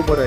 คือบ่ได้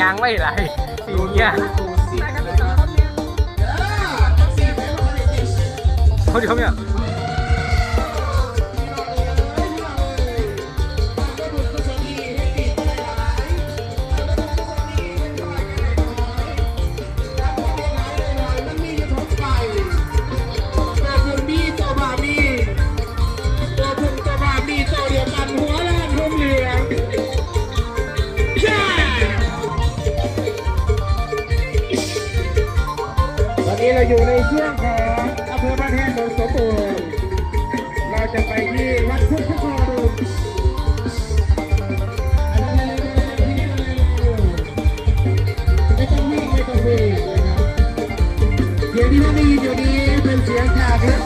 ยังไม่ไหลสีเนี่ยเขาดีเขาเนี่ย อยู่ในช่วงของอำเภอบ้านแท่นสมบูรณ์เราจะไปที่วัดพุทธคอรุณไม่ต้องวิ่งไม่ต้องวิ่งเสียงที่ท่านไยินี้เป็นเสียงจากรถ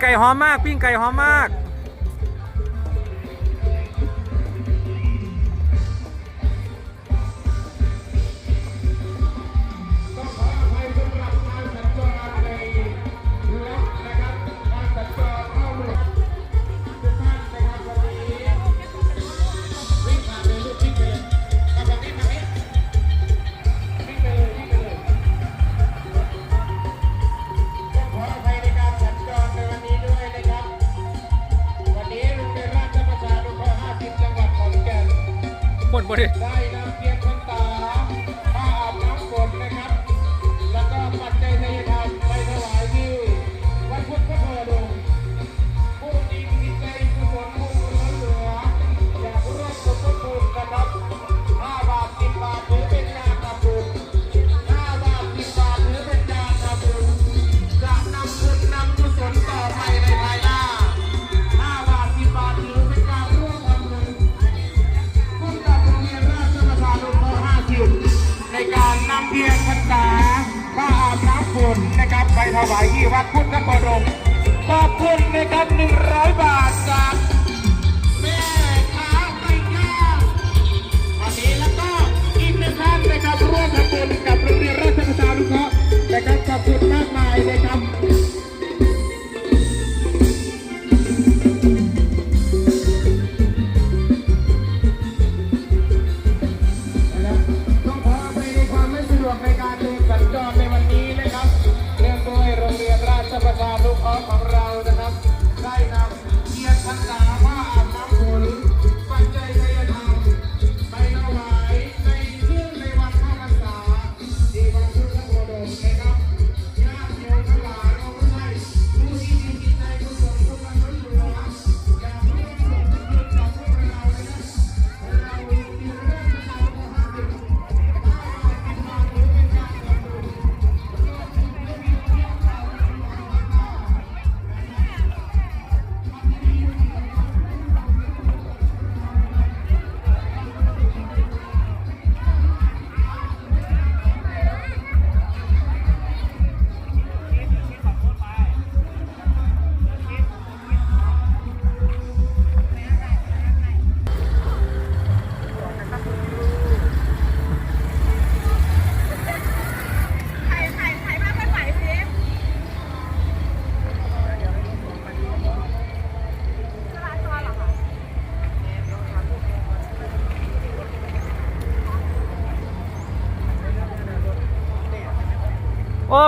ไก่หอมมาก ปิ้งไก่หอมมาก บ่ดิ ในการนำเทียนพรรษาพระอาบน้ำฝนนะครับไปถวายที่วัดพุทธบรมขอบคุณนะครัร้อยบาทจากแม่ค้าไก่ย่างวันนี้แล้วก็อีกหนึ่งท่านนะครับร่วมทำบุญกับโรงเรียนราชประชานุเคราะห์นะครับขอบคุณมากมายนะครับ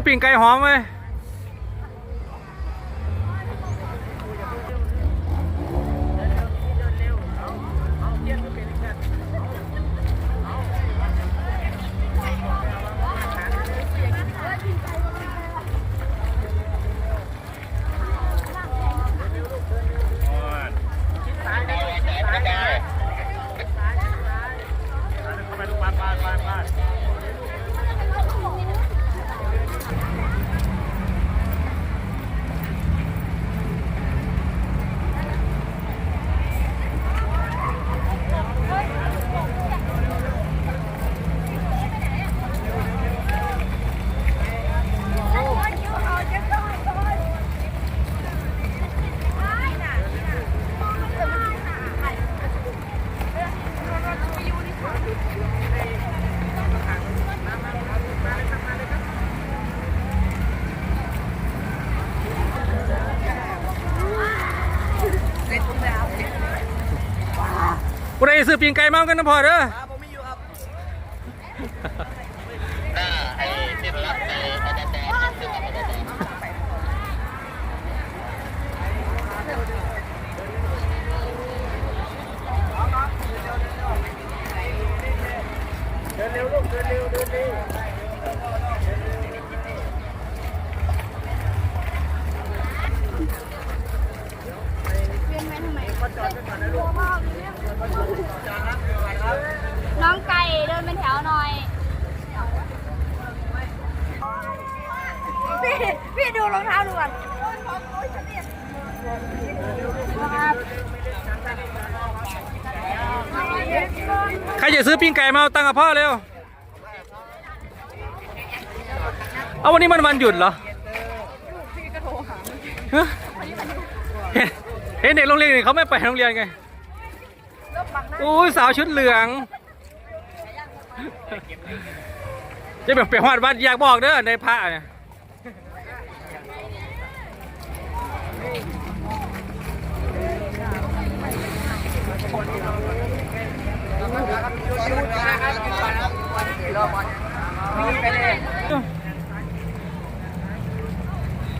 โอ้ปิ่งไก่หอมเว้ยกูได้ ซื้อปิ่งไก่มากันนะพอเด้อถ้าไอ้ที่รับในอบตซึ่งอบตน้อ งไก่เดินเป็นแถวหน่อย พี่พี่ดูรองเท้าดูก่อนใครจะซื้อปิ้งไก่มาเอาตังค์กับพ่อเร็ว เอาวันนี้มันวันหยุดเหรอฮะเห็นเห็นเด็กโรงเรียนนี่เขาไม่ไปโรงเรียนไงโอ้ยสาวชุดเหลืองจะแบบไปหอดวัดอยากบอกเด้อในพระเนี่ย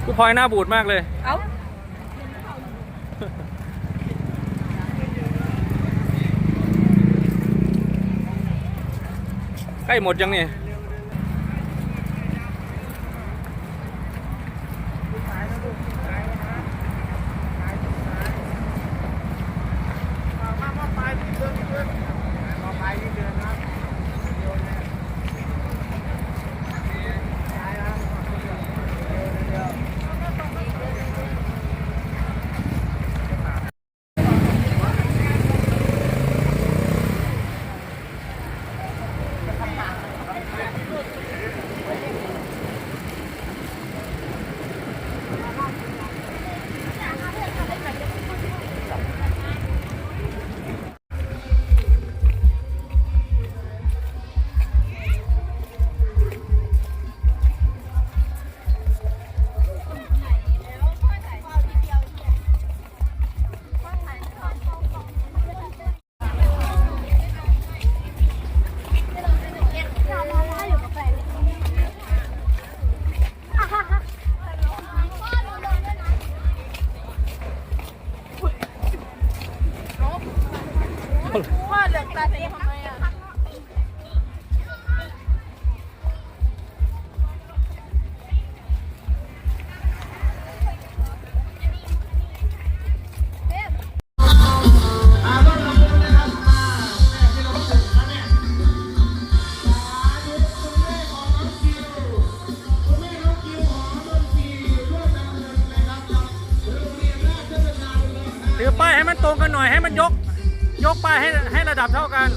กูพลอยหน้าบูดมากเลย เอ้า ใกล้หมดยังเนี่ย ตรงกันหน่อยให้มันยก ยกไปให้ให้ระดับเท่ากัน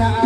على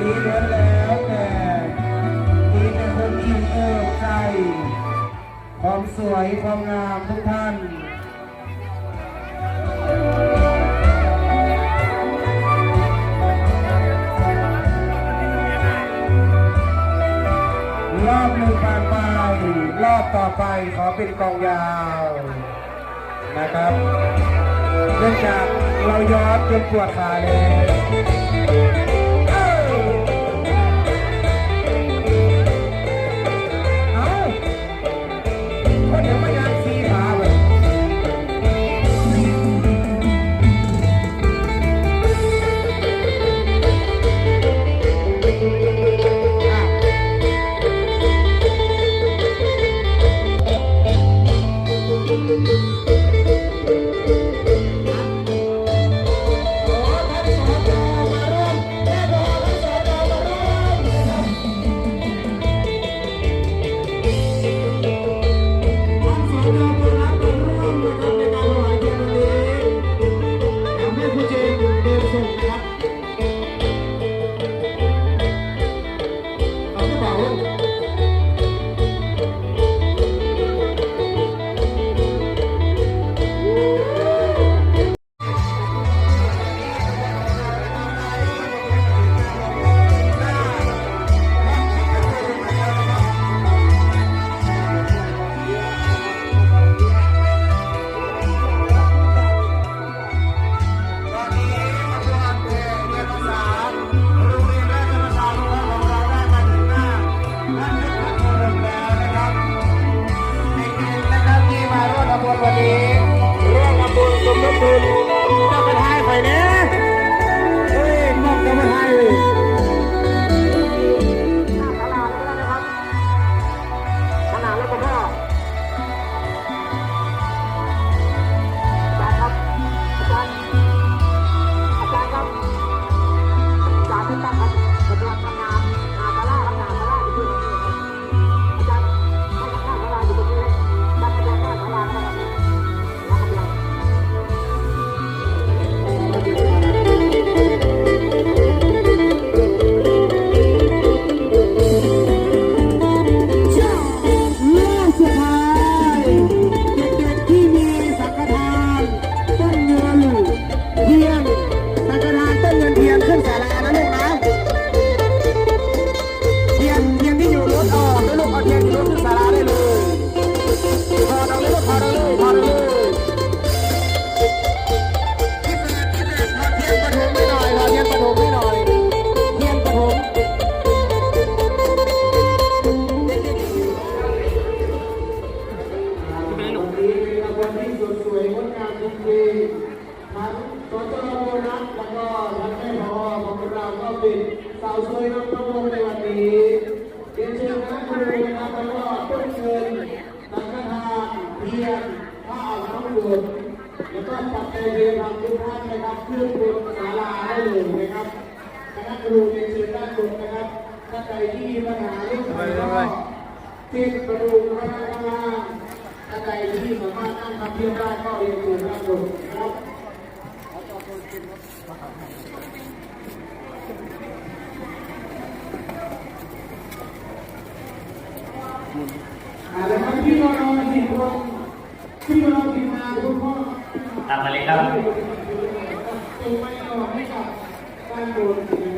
นี้แล้วแต่มีแต่คนอิ่เอิบใจ ความสวยความงามทุกท่านรอบหนึ่งผ่านไป รอบต่อไปขอเป็นกองยาวนะครับ เนื่องจากเราย้อนจนปวดขาเลย ในเรียนทำทุกท่านนะครับเครื่องปรุศาลาได้เลยนะครับคณะครูเรียนเชิญด้านบนนะครับท่านใดที่มีปัญหาเรื่องภายนอกที่ประตูพระราชวังท่านใดที่สามารถนั่งทำเพียงได้ก็เรียนเชิญด้านบนนะครับอะไระทำที่นอนสิบคน ตามมาเลยครับ